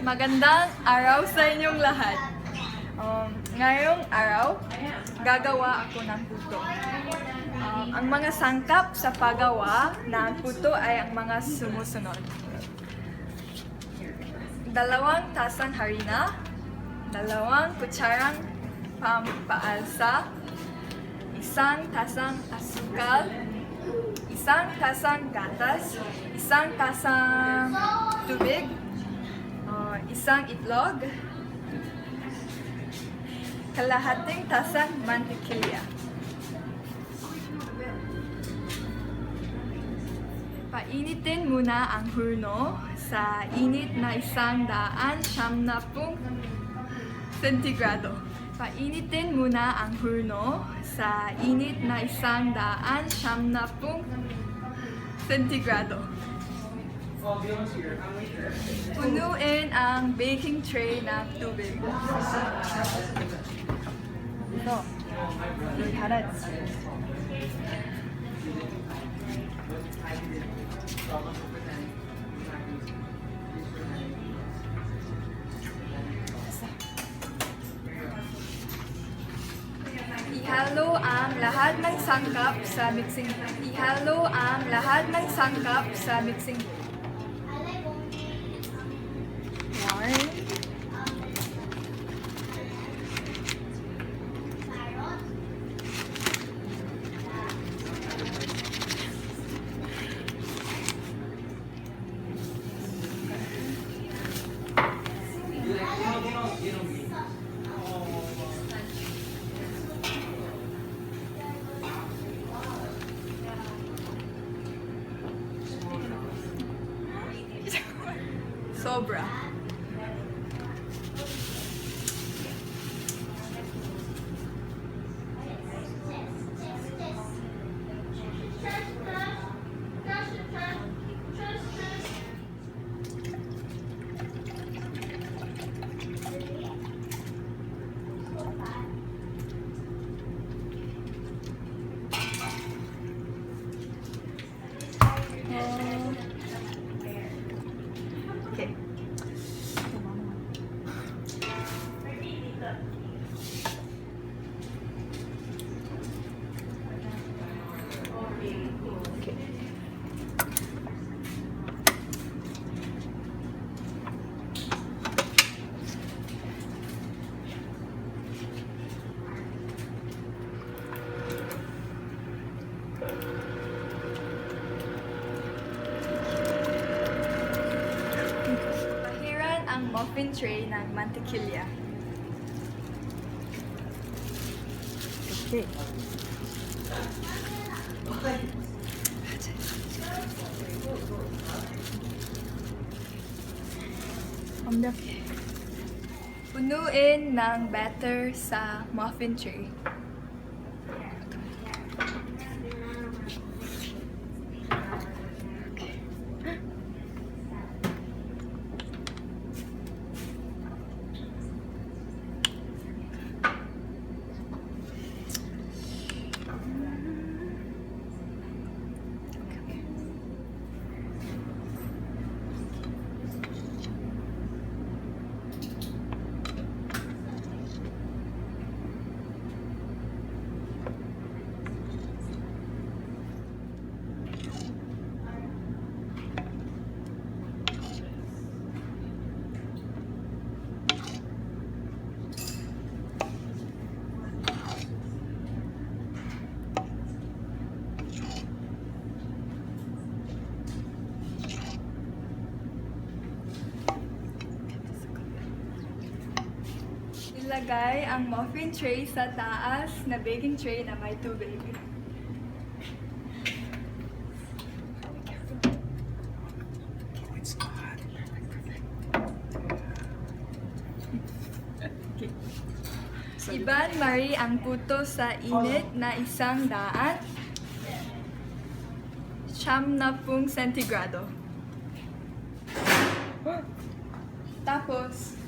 Magandang araw sa inyong lahat. Um, ngayong araw, gagawa ako ng puto. Um, ang mga sangkap sa paggawa ng puto ay ang mga sumusunod. Dalawang tasang harina, dalawang kutsarang pampaalsa, isang tasang asukal, isang tasang gatas, isang tasang tubig, isang itlog, kalahating tasang mantikilya. Painitin muna ang hurno sa init na isang daan siyam na pung sentigrado. Painitin muna ang hurno sa init na isang daan siyam na pung sentigrado. Punuin ang baking tray ng tubig. ito. 이 carrots. Ihalo ang lahat ng sangkap sa mixing. Ihalo ang lahat ng sangkap sa mixing Sobra. Okay. Pahiran ang muffin tray ng mantikilya. Okay. Punuin ng batter sa muffin tray. Ilagay ang muffin tray sa taas na baking tray na may tubig. Iban mari ang puto sa init na isang daan siyam na pung sentigrado. Tapos,